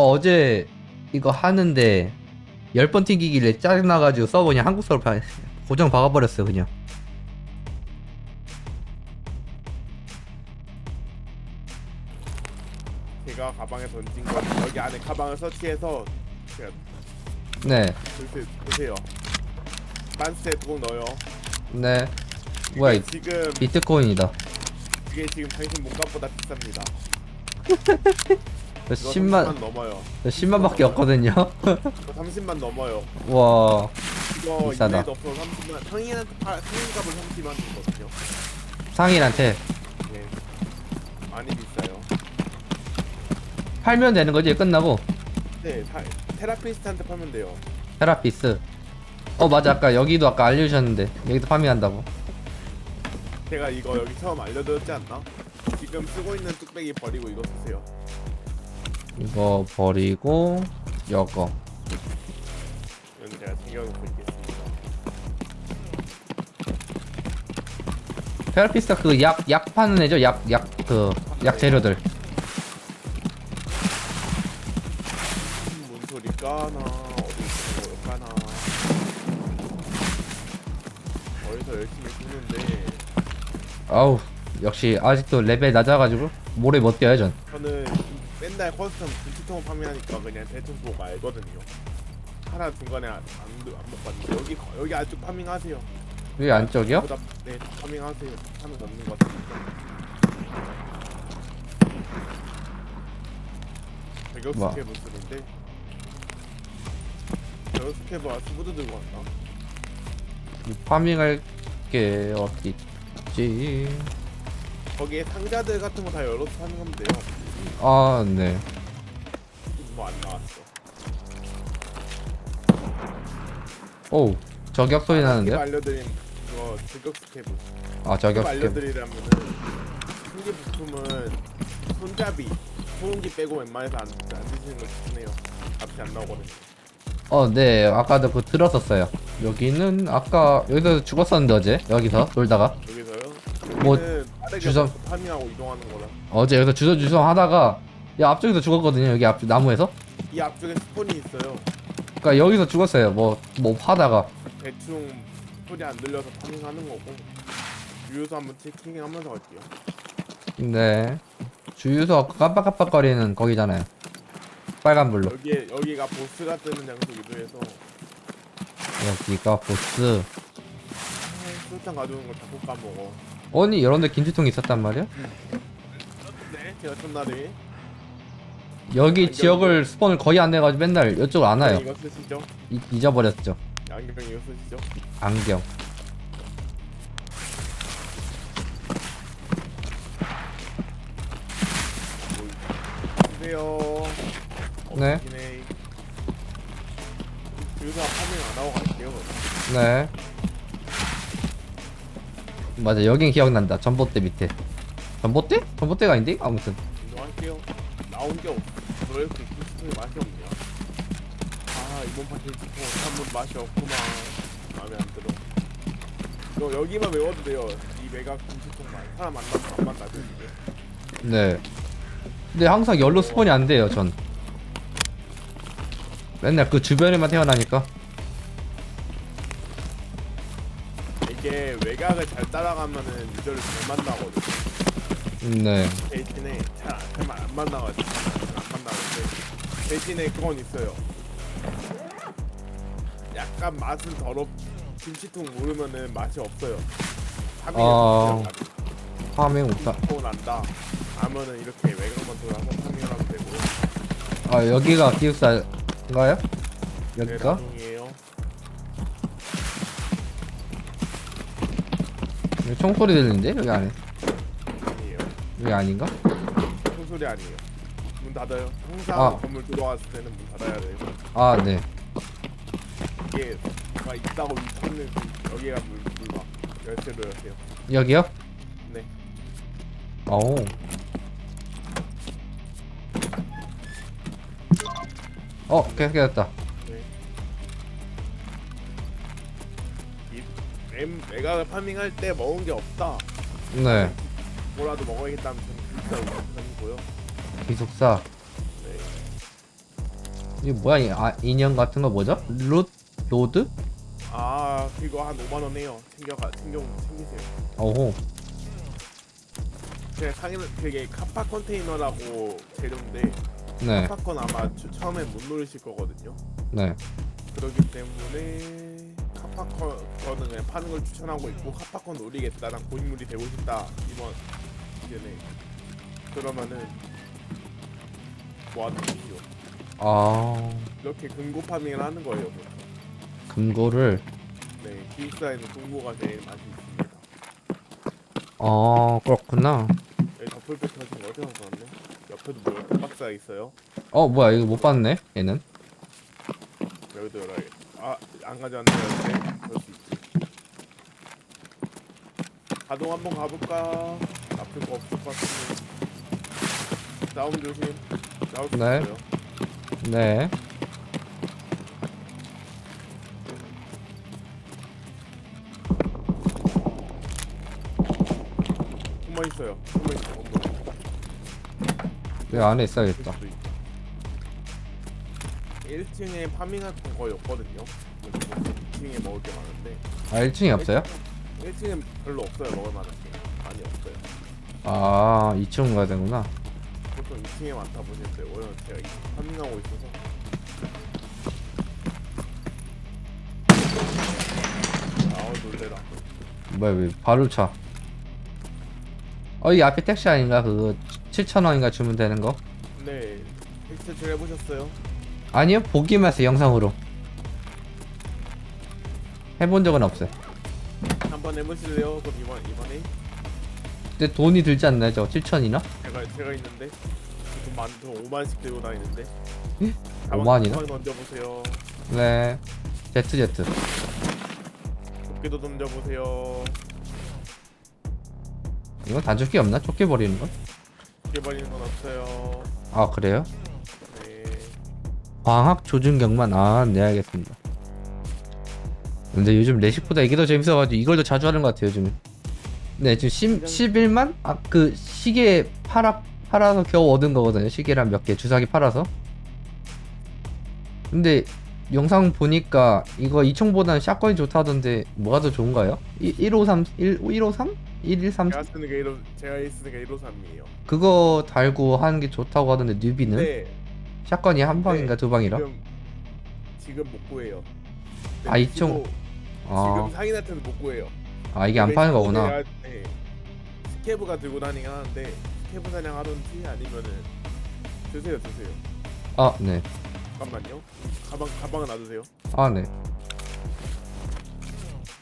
어, 어제 이거 하는데 10번 튕기길래 짜증나가지고 서버 그냥 한국 서버 바- 고정 박아버렸어 그냥 제가 가방에 던진 건 여기 안에 가방을 설치해서 제가 네 보세요. 보세요. 빤스에 꼭 넣어요. 네. 뭐야 이 지금 비트코인이다 이게 지금 당신 몸값보다 비쌉니다. 저 이거 10만 30만 넘어요. 저 10만밖에 없거든요 이거 30만 넘어요. 와 이거 비싸다. 인터넷 없어 30만. 상인한테 파 상인 값을 30만 주거든요. 상인한테 네. 많이 비싸요. 팔면 되는 거지 끝나고 네, 사, 테라피스트한테 팔면 돼요. 테라피스 어 맞아 아까 여기도 아까 알려주셨는데 여기도 파밍한다고 제가 이거 여기 처음 알려드렸지 않나? 지금 쓰고 있는 뚝배기 버리고 이거 쓰세요. 이거 버리고 여거. 이건 제가 챙겨놓고 있겠습니다. 테라피스가 그약 약 파는 애죠 약 약 그 약 재료들. 뭔 소리 까나. 어디 있는 걸 까나. 어디서 열심히 쓰는데. 아우 역시 아직도 레벨 낮아가지고 모래 못 뛰어요 전 맨날 커스텀 분치통 판매하니까 그냥 대충 보고 알거든요. 하나 중간에 안, 안, 안 먹거든요. 여기 여기 아직 파밍하세요. 여기 안쪽이요? 보다 네 파밍하세요. 하는 거 없는 것 같으니까. 저격 와. 스케브 쓰는데 저격 스케브와 스부드 들고 왔나? 파밍할 게 어디 있지? 거기에 상자들 같은 거 다 열어서 파밍하면 돼요. 아, 네. 뭐 안 나왔어. 오, 저격 소리 지금 나는데요? 알려드린 그거 저격 스케브. 아, 저격 스캡. 알려드리려면은 신기 부품은 손잡이, 소음기 빼고 웬만해서 안, 안 드시는 거 추천해요. 값이 안 나오거든요. 어, 네. 아까도 그거 들었었어요. 여기는 아까 여기서 죽었었는데 어제 여기서 놀다가 여기서요. 뭐, 여기는 주섬- 파밍하고 이동하는 거라. 어제 여기서 주저주저 하다가 야 앞쪽에서 죽었거든요. 여기 앞 나무에서. 이 앞쪽에 스폰이 있어요. 그러니까 여기서 죽었어요. 뭐뭐 하다가. 대충 소리 안 들려서 파밍하는 거고. 주유소 한번 체킹하면서 갈게요. 네. 주유소 아까 깜빡깜빡거리는 거기잖아요. 빨간 불로. 여기에 여기가 보스가 뜨는 장소기도 해서 여기가 보스. 술탄 가져오는 걸 자꾸 까먹어. 아니 이런데 긴지통이 있었단 말이야? 네, 제가 첫날에 여기 안경 지역을 스폰을 거의 안 내가지고 맨날 이쪽을 안 와요. 이거 쓰시죠? 이- 잊어버렸죠. 안경 이거 쓰시죠? 안경. 네. 네. 주유소 파밍 안 하고 갈게요. 네. 맞아 여긴 기억난다. 전봇대 밑에. 전봇대? 전봇대가 아닌데? 아무튼. 운동할게요. 나온 게 없어. 왜 이렇게 김치통이 맛이 없냐? 아 이번 판 김치통 한번 맛이 없구만. 마음에 안 들어. 너 여기만 외워도 돼요. 이 메가 김치통만. 사람 만나서 안 이게. 네. 근데 항상 열로 스폰이 안 돼요. 전. 맨날 그 주변에만 태어나니까. 외곽을 잘 따라가면은 유저를 잘 만나거든. 네. 대신에 잘안 안 만나가지고 잘안 만나는데 대신에 그건 있어요. 약간 맛은 더럽 김치통 모르면은 맛이 없어요. 어. 파밍 못하. 또 난다. 하면은 이렇게 외곽만 돌아서 파밍을 하면 되고. 아 여기가 기숙사인가요? 네, 여기가? 나중이에요. 여기 총소리 들리는데 여기 안에. 아니에요. 여기 아닌가? 소리 아니에요. 문 닫아요. 항상 아. 건물 들어왔을 때는 문 닫아야 돼요. 아 네. 이게 막 있다고 그 여기가 물 물막 열쇠로 열쇠요. 여기요? 네. 오. 어, 계속 깨졌다. 엠, 외곽을 파밍할 때 먹은 게 없다. 네. 뭐라도 먹어야겠다면 저는 진짜 우선이고요. 기숙사. 네. 이게 뭐야 이 아, 인형 같은 거 뭐죠? 루 로드? 아 그거 한 5만 원 해요. 챙겨가 챙겨 챙기세요. 어호 제가 상에는 그게 카파 컨테이너라고 재료인데 네 카파건 아마 추- 처음엔 못 노리실 거거든요. 네. 그렇기 때문에 카파건은 그냥 파는 걸 추천하고 있고 카파건 노리겠다. 난 고인물이 되고 싶다. 이번 시즌에 그러면은 모아두십시오. 아 이렇게 금고 파밍을 하는 거예요. 보통. 금고를 네, 기숙사에는 금고가 제일 맛이 있습니다. 아 그렇구나 여기 덮을백 하신 거 어디서 나왔네? 옆에도 뭐 박스가 있어요. 어 뭐야 이거 못 봤네 얘는 여기도 열어야겠다. 아, 안 가져왔네요. 그럴 수 있지. 가동 한번 가볼까? 아플 거 없을 것 같은데. 싸움 조심. 나올 수 네. 있어요. 네 숨어 있어요. 숨어 있어. 건물. 내 안에 있어야겠다 1층에 파밍할 건 거의 없거든요. 2층에 먹을 게 많은데. 아 1층이 없어요? 1층엔 별로 없어요. 먹을 만한 게 많이 없어요. 아 2층 가야 되구나 보통 2층에 많다 보시는데 오히려 제가 2층 파밍하고 있어서 아우 놀래라 뭐야 왜 바로 차 어, 이 앞에 택시 아닌가? 그거 7,000원인가 주면 되는 거? 네 엑스트를 해보셨어요? 아니요, 보기만 했어요, 영상으로. 해본 적은 없어요. 한번 해보실래요? 그럼 이번, 이번에 근데 돈이 들지 않나요, 저 7,000이나? 제가 제가 있는데 돈 많, 돈 5만씩 들고 다니는데 예? 가방 5만 이나? 가방 던져보세요 네. ZZ. 도끼도 던져보세요 이건 단축키 없나? 쫓겨 버리는 건? 깨버리는 건 없어요 아, 그래요? 네 광학 조준경만, 아, 네, 알겠습니다. 근데 요즘 레식보다 이게 더 재밌어가지고 이걸 더 자주 하는 것 같아요, 요즘. 네, 지금 10, 11만? 아, 그 시계 팔아, 팔아서 겨우 얻은 거거든요. 시계랑 몇 개, 주사기 팔아서. 근데 영상 보니까 이거 이총보다는 샷건이 좋다던데 뭐가 더 좋은가요? 153, 1, 153? 113? 제가 쓰는 게 1, 제가 쓰는 게 153이에요 그거 달고 하는 게 좋다고 하던데 뉴비는? 네 샷건이 한 방인가 두 방이라? 지금 지금 못 구해요. 아, 이 총- 지금 아, 상인한테는 못 구해요. 아 이게 안 파는 거구나. 네. 스케브가 들고 다니긴 하는데 스케브 사냥 하던지 아니면은 드세요 드세요. 아, 네. 잠깐만요. 가방 가방은 놔두세요. 아, 네.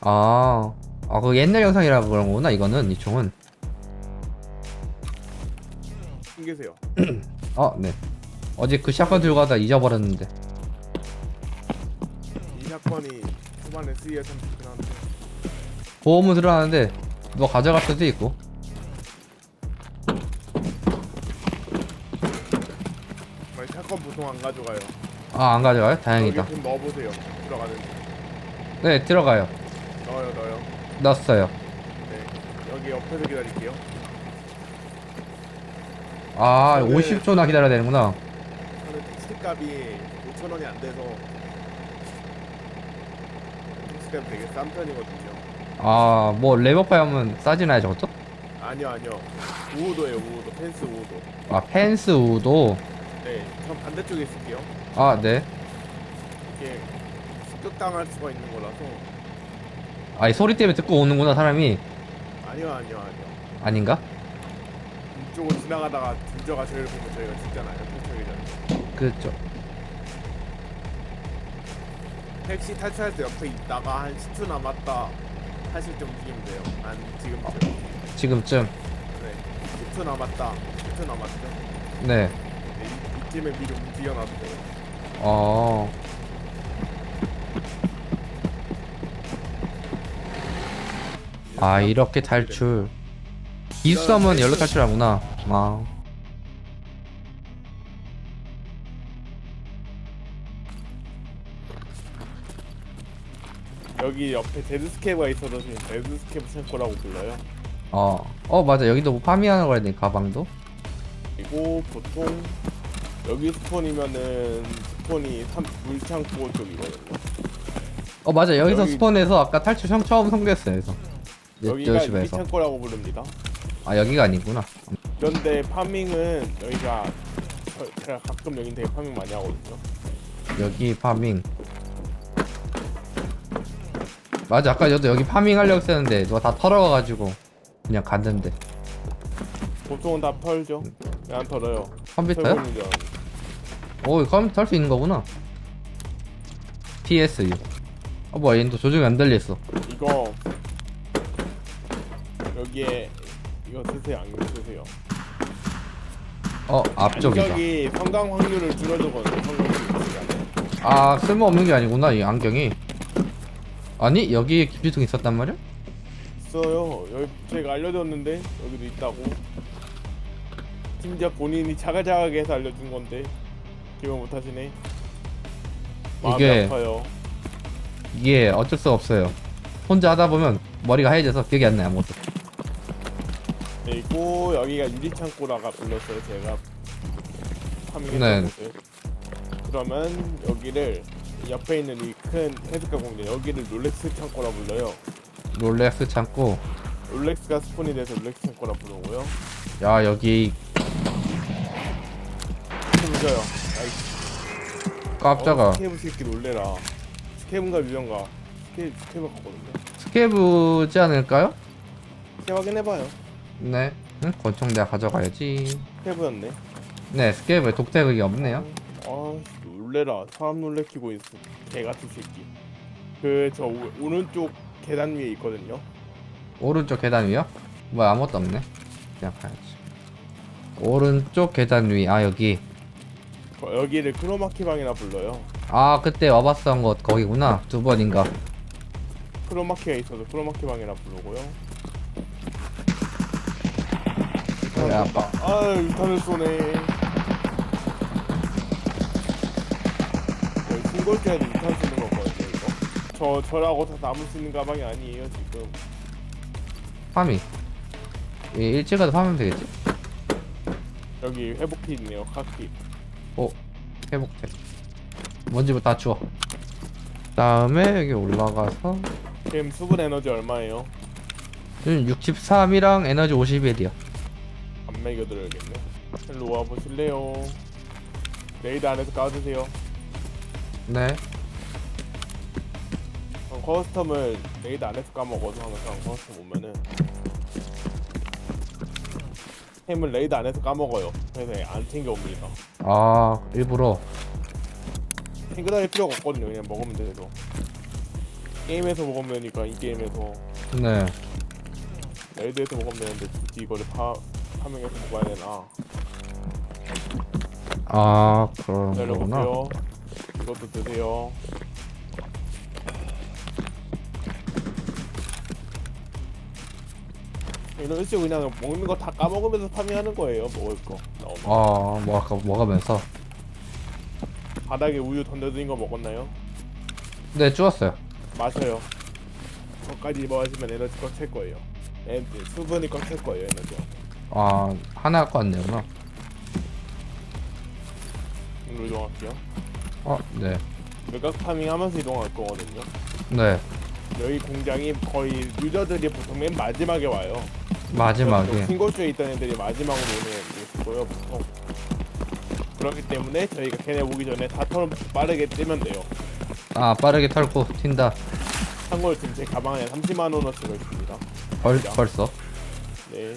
아, 아, 그 옛날 영상이라 그런 거구나, 이거는, 이 총은. 숨기세요. 아, 네. 어제 그 샷건 들고 가다 잊어버렸는데. 이 사건이 참 좋긴 한데 보험은 들어가는데, 누가 가져갈 수도 있고. 이 사건 보통 안 가져가요. 아, 안 가져가요? 다행이다. 여기 좀 넣어보세요. 들어가는지 네, 들어가요. 넣어요 넣어요. 넣었어요. 네 여기 옆에서 기다릴게요. 아, 네. 50초나 기다려야 되는구나. 저는 택시값이 5천 원이 안 돼서 택시값이 되게 싼 편이거든요. 아, 뭐, 레버파이 하면 싸지나요, 저것도? 아니요 아니요 우호도예요 우호도 펜스 우호도. 아, 펜스 우도. 네, 전 반대쪽에 있을게요. 아, 네. 이게 습격당할 수가 있는 거라서 아, 이 소리 때문에 듣고 오는구나, 사람이. 아니요 아니요 아니요. 아닌가? 이쪽으로 지나가다가 진저가 저희를 보면 저희가 죽잖아요. 택시기잖아요. 그렇죠. 택시 탈출할 때 옆에 있다가 한 10초 남았다 하실 때 움직이면 돼요. 한 지금쯤. 지금쯤. 네, 10초 남았다. 10초 남았죠. 네. 네, 이, 이쯤에 미리 움직여놔도 돼요. 어. 아 이렇게 탈출 기수하면 열로 탈출하구나 아 여기 옆에 데드스케이브가 있어서 지금 데드스케이브 창고라고 불러요. 어. 어 맞아 여기도 뭐 파밍하는 거야 돼 가방도 그리고 보통 여기 스폰이면은 스폰이 삼, 물창고 쪽이거든요. 어 맞아 여기서 여기- 스폰해서 아까 탈출 형 처음 성공했어요 그래서 여기가 여집에서 유리창고라고 부릅니다. 아 여기가 아니구나 그런데 파밍은 여기가 저- 제가 가끔 여기 되게 파밍 많이 하거든요. 여기 파밍 맞아 아까 저도 여기 파밍 하려고 했었는데 누가 다 털어가가지고 그냥 갔는데 보통은 다 털죠. 왜안 털어요? 컴퓨터요? 설문이죠. 오 이거 컴퓨터 할수 있는 거구나 TSU 아 뭐야 얘는 또 조종이 안 달려있어 이거 여기에 이거 쓰세요. 안경 쓰세요. 어 앞쪽이다 안경이 성강 확률을 줄여주거든요. 성강 확률. 아 쓸모없는 게 아니구나 이 안경이 아니 여기에 기피통 있었단 말이야? 있어요. 여기 제가 알려줬는데 여기도 있다고. 심지어 본인이 자가자가하게 해서 알려준 건데 기억 못하시네. 마음이 이게- 아파요. 이게 어쩔 수 없어요 혼자 하다 보면 머리가 하얘져서 기억이 안 나요 아무것도 그리고 여기가 유리창고라가 불렀어요. 제가 파밍했던 네. 곳을. 그러면 여기를 옆에 있는 이 큰 해수가 공장 여기를 롤렉스 창고라 불러요. 롤렉스 창고 롤렉스가 스폰이 돼서 롤렉스 창고라 부르고요. 야 여기 숨져요. 아이 깜짝아 어, 스케이브 새끼 놀래라. 스케이브인가 유령가? 스케이브 스케이브 같거든요. 스케브지 않을까요? 스케이브 확인해봐요. 네 응? 권총 내가 가져가야지 스케이브였네. 네 스케브 독택이 없네요 아 놀래라. 사람 놀래키고 있어. 개같은 새끼. 그 저 오른쪽 계단 위에 있거든요. 오른쪽 계단 위요? 뭐야 아무것도 없네 그냥 가야지 오른쪽 계단 위 아 여기 거- 여기를 크로마키 방이라 불러요. 아 그때 와봤던 곳 거기구나 두 번인가 크로마키가 있어서 크로마키 방이라 부르고요. 그래 아빠 아 유탄을 쏘네. 여기 신골자에도 유탄 쏘는 거거든요 이거. 저 저라고 다 남을 수 있는 가방이 아니에요 지금. 파밍 이 일찍가도 파면 되겠지? 여기 회복키 있네요 카키. 오 회복돼 먼지부터 다 주워 다음에 여기 올라가서 지금 수분 에너지 얼마예요? 지금 63이랑 에너지 51이야 안 매겨드려야겠네. 일로 와 보실래요? 레이드 안에서 까주세요. 네 어, 커스텀을 레이드 안에서 까먹어도 항상 커스텀 오면은 햄을 레이드 안에서 까먹어요. 그래서 안 챙겨 옵니다. 아 일부러 챙겨 다닐 필요가 없거든요. 그냥 먹으면 돼서. 게임에서 먹으면 되니까 이 게임에서 네 레이드에서 먹으면 되는데 굳이 이거를 파 파밍해서 먹어야 되나? 아 그런 거구나 기다려보세요. 이것도 드세요. 이런 식으로 그냥 먹는 거 다 까먹으면서 파밍하는 거예요. 먹을 거. 나오면. 아뭐 아까 먹으면서 바닥에 우유 던져드린 거 먹었나요? 네 주웠어요 마셔요. 저까지 마시면 에너지 꽉 찰 거예요. 에, 수분이 꽉 찰 거예요. 에너지. 아 하나 갖고 왔네구나 이로 이동할게요. 어 네 외곽 파밍하면서 이동할 거거든요. 네. 여기 공장이 거의 유저들이 보통 맨 마지막에 와요. 마지막에 신고쇼에 있던 애들이 마지막으로 오는 거예요 보통 그렇기 때문에 저희가 걔네 오기 전에 다 털어 빠르게 뜨면 돼요 아 빠르게 털고 튄다 참고로 지금 제 가방 안에 30만 원어치가 있습니다 벌, 야. 벌써 네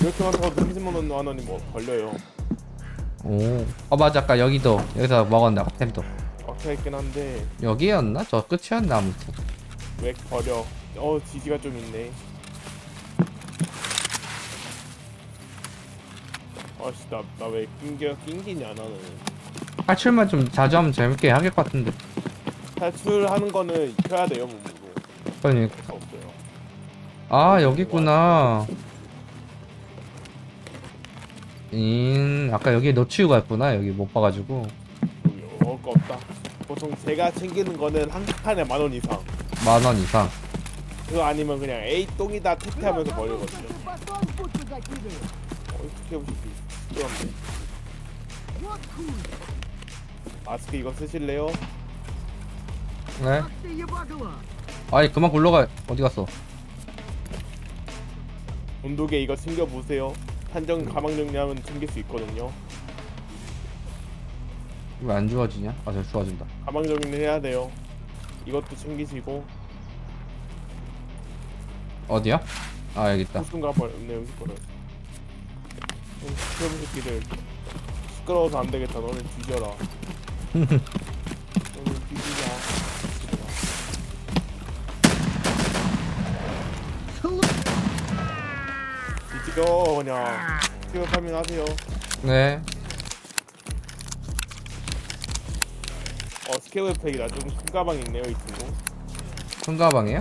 이렇게만 타고 30만 원 원이 뭐 걸려요 오어 맞아. 아까 여기도 여기서 아까 템도. 꽉차있긴 한데. 여기였나? 저 끝이었나 아무튼. 왜 버려? 어 지지가 좀 있네. 아씨 나나 왜 낑겨 낑기냐 나는. 탈출만 좀 자주 하면 재밌게 하길 것 같은데. 탈출하는 거는 익혀야 돼요 몸으로. 그러니까. 없어요. 아 여기 있구나 인 아까 여기에 너 치우고 갔구나 여기 못 봐가지고 먹을 거 없다. 보통 제가 챙기는 거는 한 판에 만 원 이상. 만 원 이상 그거 아니면 그냥 에이 똥이다 택배하면서 버리거든요. 어떻게 해보실 수 있어요? 마스크 이거 쓰실래요? 네 아니 그만 굴러가 어디 갔어 온도계 이거 챙겨 보세요. 한정 가방 정리하면 챙길 수 있거든요 왜 안 좋아지냐? 아, 저 좋아진다. 가방 정리를 해야 돼요 이것도 챙기시고 어디야? 아 여기 있다. 무슨 가방 네 여기 거를 새끼들 시끄러워서 안 되겠다 너는 뒤져라 뒤지겨 그냥 스티어파밍 하세요 네. 어 스케일 팩이라 좀 큰 가방 있네요 이 친구 큰 가방이에요?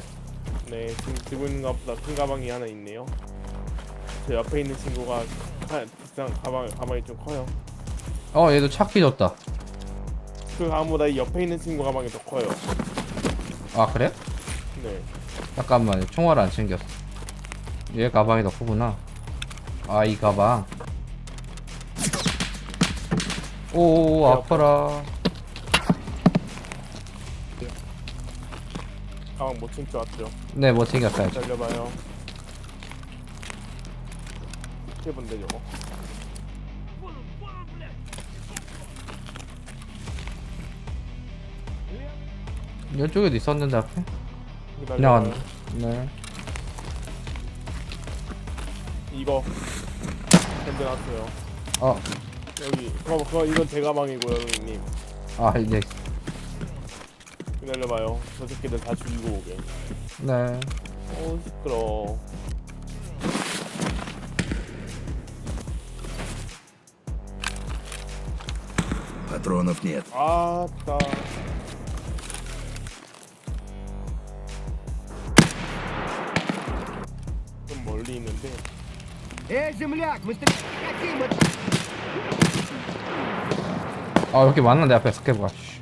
네 지금 들고 있는 것보다 큰 가방이 하나 있네요 제 옆에 있는 친구가 한 비싼 가방, 가방이 좀 커요 어 얘도 차키 줬다. 그 가방보다 이 옆에 있는 친구 가방이 더 커요 아 그래? 네 잠깐만 총알 안 챙겼어. 얘 가방이 더 크구나. 아 이 가방. 오 아파라. 가방 못 챙겨 왔죠 네뭐 챙겼어야지. 기다려봐요 해본데 저거 이쪽에도 있었는데 앞에. 지나갔네. 네. 이거 견뎌놨어요 어. 여기 그거, 그거 이건 제 가방이고요 형님 아 이제 기다려봐요 저 새끼들 다 죽이고 오게 네. 어 시끄러 Патронов нет. 아따 Эй, земляк, мы стреляем! Каким это? 아 이렇게 많나 내 앞에 스케브가. 씨.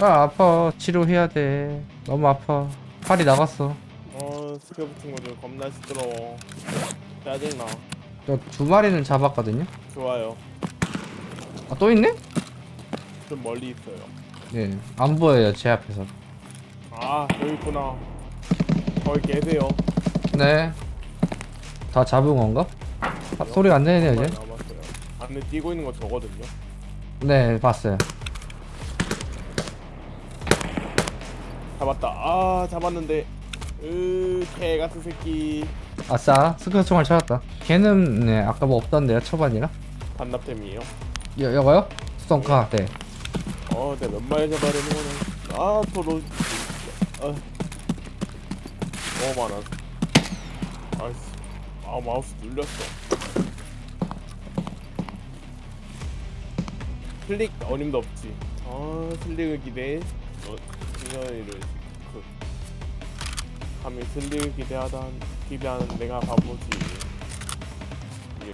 아 아파 치료해야 돼. 너무 아파. 팔이 나갔어. 어 스케브 친구들 겁나 시끄러워 짜증나 저 두 마리는 잡았거든요. 좋아요 아 또 있네? 좀 멀리 있어요 네. 안 보여요 제 앞에서. 아 여기 있구나 거기 계세요 네. 다 잡은 건가? 아, 소리가 안 들리네요 이제. 남았어요 안에 뛰고 있는 거 저거든요 네 봤어요. 잡았다 아 잡았는데 으 개 같은 새끼 아싸 스크스 총알 찾았다. 걔는 네 아까 뭐 없던데요 초반이라. 반납템이에요 여 여가요? 수성카 네. 어 내가 몇 마리 잡아야 되는 거는 아 도로 아 너무 많아 아이씨 아 마우스 눌렸어 클릭 어림도 없지 아 슬릭을 기대 어 진현이를 그 감히 슬릭을 기대하다 기대하는 내가 바보지 이게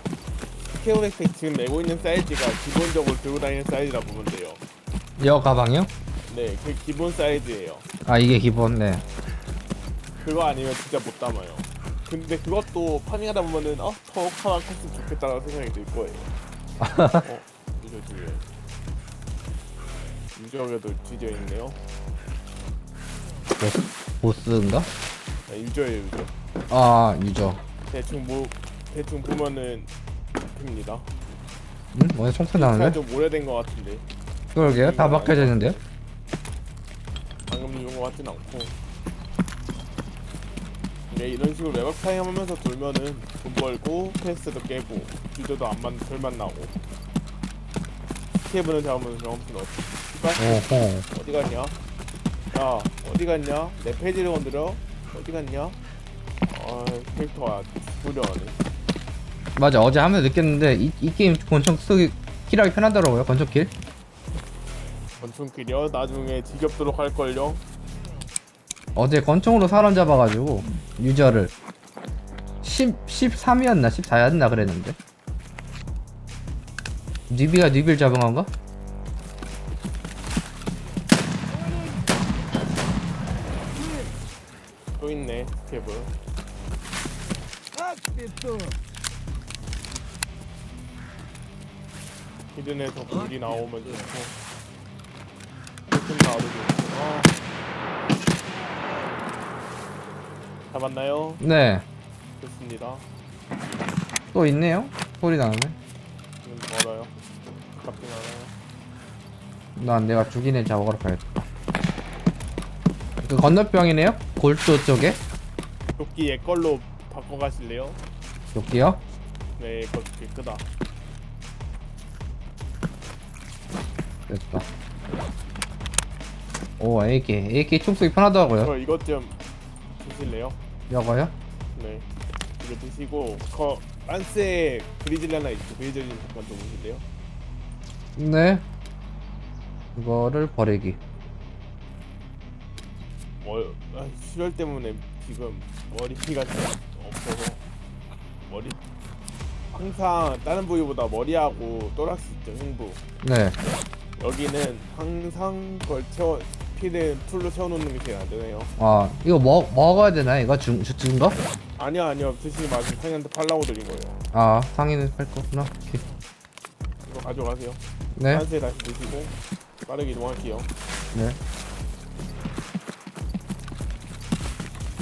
스케어백팩 지금 메고 있는 사이즈가 기본적으로 들고 다니는 사이즈라 보면 돼요 여 가방이요? 네, 그 기본 사이즈예요. 아 이게 기본 네. 그거 아니면 진짜 못 담아요. 근데 그것도 파밍하다 보면은 어, 더 하나 컸으면 좋겠다라는 생각이 들 거예요. 어, 유저 뒤에 유저에도 뒤져 있네요. 보스 보스인가? 아, 유저예요, 유저. 아 유저. 대충 뭐 대충 보면은 됩니다. 응? 오늘 총소리 나는데? 좀 오래된 것 같은데 그러게요. 다 박혀져 있는데요? 방금 누른 것 같진 않고. 네, 이런 식으로 외곽 타임 하면서 돌면은 돈 벌고 퀘스트도 깨고 유저도 안 만, 덜 만나고 스케이블은 잡으면 경험치 넣었지 오호. 어디 갔냐? 야 어디 갔냐? 내 페이지를 건드려? 어디 갔냐? 아 캐릭터가 죽으려하네 맞아 어제 하면서 느꼈는데 이, 이 게임 권총 쓰기 킬하기 편하더라고요 권총킬. 권총길이요? 나중에 지겹도록 할걸요? 어제 권총으로 사람 잡아가지고 유저를 10, 13이었나? 14였나? 그랬는데. 뉴비가 뉴비를 잡은 건가? 또 있네 스텝을 히든에서 불이 나오면 좋고 조금 나오고. 아. 잡았나요? 네. 좋습니다 또 있네요. 소리 나네. 지금 멀어요 가깝진 않아요 난 내가 죽인 애 잡아가러 가야겠다. 그 건너병이네요? 골도 쪽에? 조끼 얘 걸로 바꿔가실래요? 여기요? 네 이거 조끼 크다 됐다. 오, AK. AK 총 쏘기 편하더라고요. 저 이것 좀 드실래요? 여거요? 네 이거 드시고 거 란스에 그리즐 하나 있죠 그리즐 좀 잠깐 좀 보실래요? 네. 이거를 버리기. 뭐 아, 수혈 때문에 지금 머리가 좀 없어서 머리 항상 다른 부위보다 머리하고 또락스 있죠 흉부 네. 여기는 항상 채 워 피를 풀로 채워놓는 게 제일 안되네요 아, 이거 먹, 먹어야 되나? 이거 준 거? 아니요 아니요 드시지 마세요 상인한테 팔라고 드린 거예요 아, 상인은 팔 거구나. 오케이. 이거 가져가세요 네. 한세 다시 드시고 빠르게 이동할게요 네.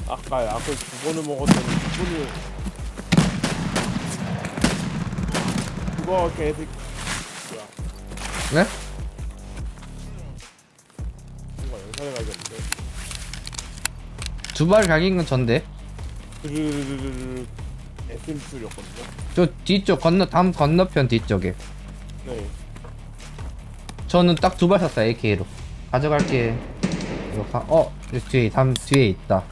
아까 약을 두 번을 먹었더니 두 번을 그거 뭐야 네? 살아가겠는데. 두발 갈긴 건 전데. 그그그그그그저 뒤쪽 건너 다음 건너편 뒤쪽에. 네. 저는 딱 두 발 샀어 AK로. 가져갈게. 이거 가. 어 뒤에 담 뒤에 있다.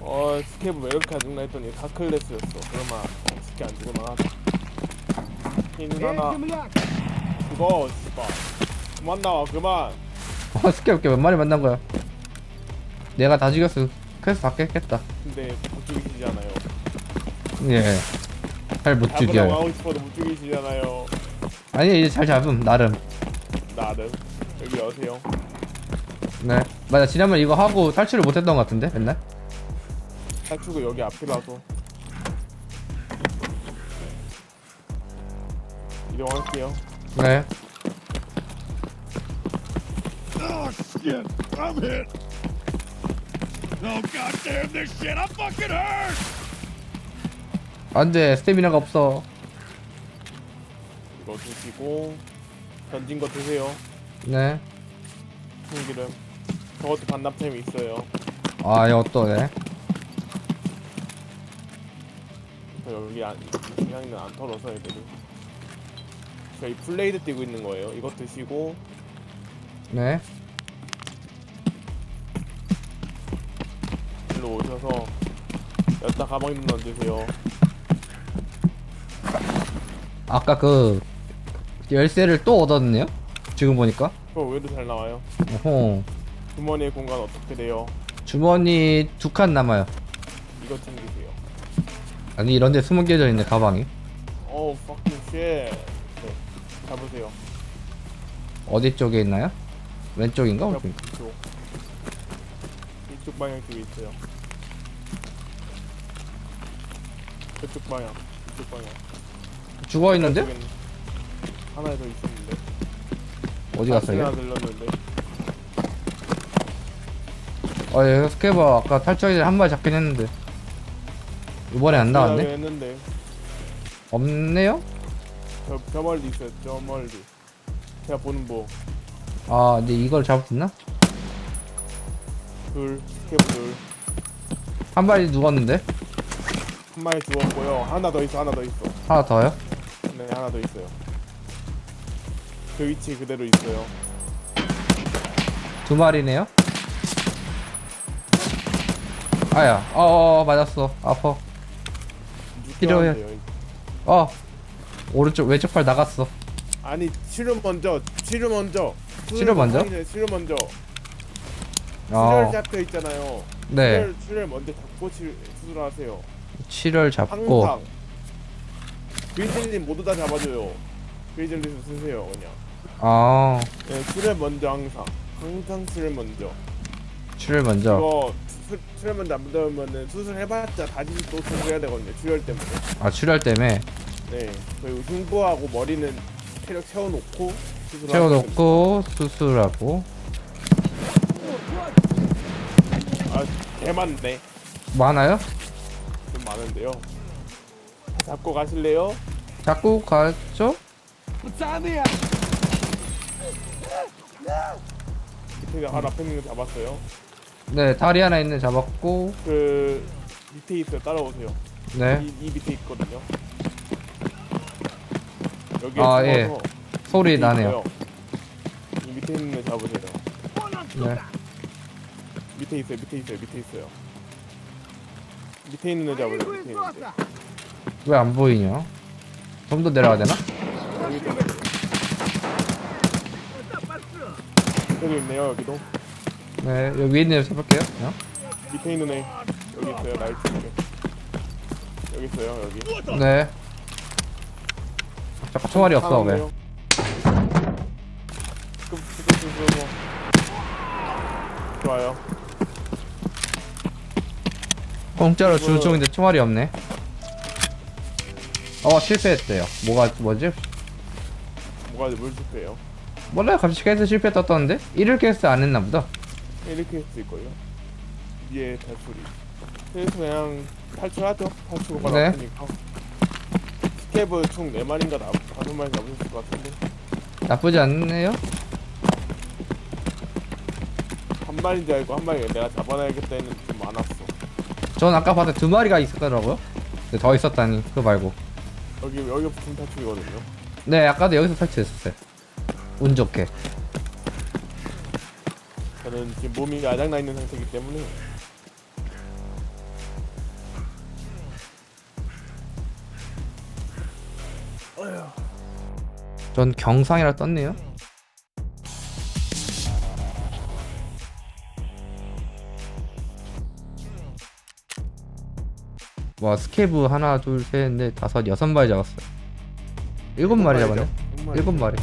어, 스케이브 왜 이렇게 안죽나 했더니 다 클래스였어. 그러면 스케 안 죽구나. 이 누나나. 그거, 씨발. 그만 나와, 그만. 어, 스케볼게 몇 마리 만난 거야. 내가 다 죽였어. 그래서 다 깼겠다. 근데 못 죽이시잖아요 예. 잘 못 잡으라고 죽여요. 하고 싶어도 못 죽이시잖아요 아니, 이제 잘 잡음, 나름. 나름 여기 어세요 네. 맞아, 지난번 이거 하고 탈출을 못 했던 것 같은데, 맨날? 탈출구 여기 앞이라서 이동할게요 네. Shit. I'm hit. Oh, goddamn this shit. I'm fucking hurt. 안 돼, 스태미나가 없어. 이거 드시고 던진 거 드세요 네. 참기름 저것도 반납템이 있어요 아, 이거 또, 네. 저 여기 안, 그냥은 안 털어서 애들이 저희 플레이드 띄고 있는 거예요 이거 드시고 네. 일로 오셔서 여기다 가방 좀 넣어주세요 아까 그, 열쇠를 또 얻었네요? 지금 보니까. 그거 왜 이렇게 잘 나와요? 어허. 주머니의 공간 어떻게 돼요? 주머니 두 칸 남아요. 이거 챙기세요 아니, 이런 데 숨은 게져 있네, 가방이. 어우 fucking shit 네 잡으세요 어디 쪽에 있나요? 왼쪽인가? 옆 오른쪽? 이쪽 이쪽 방향 쪽에 있어요 그쪽 방향 이쪽 방향 죽어 있는데? 하나 더 있었는데 어디 갔어요? 하나 들렸는데 어, 예, 스케버 아까 탈출이 한 마리 잡긴 했는데. 이번에 안 나왔네? 했는데 없네요? 저, 저 멀리 있어요 저 멀리 제가 보는 뭐, 아, 근데 이걸 잡을 수 있나? 보둘 스케브 한 마리 누웠는데? 둘한 마리 죽었고요 하나 더 있어 하나 더 있어 하나 더요? 네 하나 더 있어요 그 위치 그대로 있어요 두 마리네요? 아야, 어어, 맞았어. 아파. 필요해요. 돼요, 이거. 어. 오른쪽, 왼쪽 팔 나갔어. 아니 치료 먼저 치료 먼저 치료 먼저? 수술 치료 먼저 아, 출혈 잡혀 있잖아요 네. 출혈, 출혈 먼저 잡고 치, 수술하세요 치를 잡고. 항상 그리즐린 모두 다 잡아줘요. 그리즐린 쓰세요 그냥. 아, 네, 출혈 먼저 항상. 항상 출혈 먼저. 치를 먼저. 이거 수, 출혈 먼저 안 받으면은 수술해봤자 다시 또 수술해야 되거든요 출혈 때문에. 아, 출혈 때문에. 네 그리고 흉부하고 머리는 체력 채워놓고. 채워놓고 수술하고. 아 개많네. 많아요? 많은데요. 잡고 가실래요? 자꾸 가죠? 짜네야. 밑에 바로 앞에 있는 거 잡았어요. 네, 다리 하나 있는 잡았고, 그 밑에 있어요. 따라오세요. 네, 이, 이 밑에 있거든요. 여기 아, 예. 소리 나네요. 있어요. 이 밑에 있는 거 잡으세요. 네. 밑에 있어요. 밑에 있어요. 밑에 있어요. 밑에 있는 애 잡으래. 밑에 있는 왜안 보이냐? 좀 더 내려야 되나? 여기 있네요, 여기도. 네, 여기 있는 애 잡을게요. 그냥. 밑에 있는 애. 여기 있어요, 나이스. 여기 있어요, 여기. 네. 자꾸 총알이 없어, 왜? 사람이에요. 좋아요. 공짜로 줄 총인데 총알이 없네. 어 실패했대요. 뭐가 뭐지? 뭐가 물 습해요? 몰라요. 갑자기 캐스 실패 떴던데? 1일 캐스 안 했나 보다. 이렇게 했을걸요. 위에 탈출이. 그래서 그냥 탈출하죠. 탈출구가 네. 나쁘니까. 스케브 총 4마리인가 나, 5마리 잡으셨을 것 같은데. 나쁘지 않네요. 한 마리인 줄 알고 한 마리 내가 잡아놔야겠다 했는데 좀 많았어 전 아까 봤을 때 두 마리가 있었더라고요. 근데 더 있었다니 그거 말고. 여기 여기 붙은 탈출이거든요. 네 아까도 여기서 설치했었어요. 운 좋게. 저는 지금 몸이 아작나 있는 상태이기 때문에. 전 경상이라 떴네요 와 스케브 하나 둘셋넷 다섯 여섯 마리 잡았어요. 일곱 마리 잡았네? 일곱 마리. 일곱 마리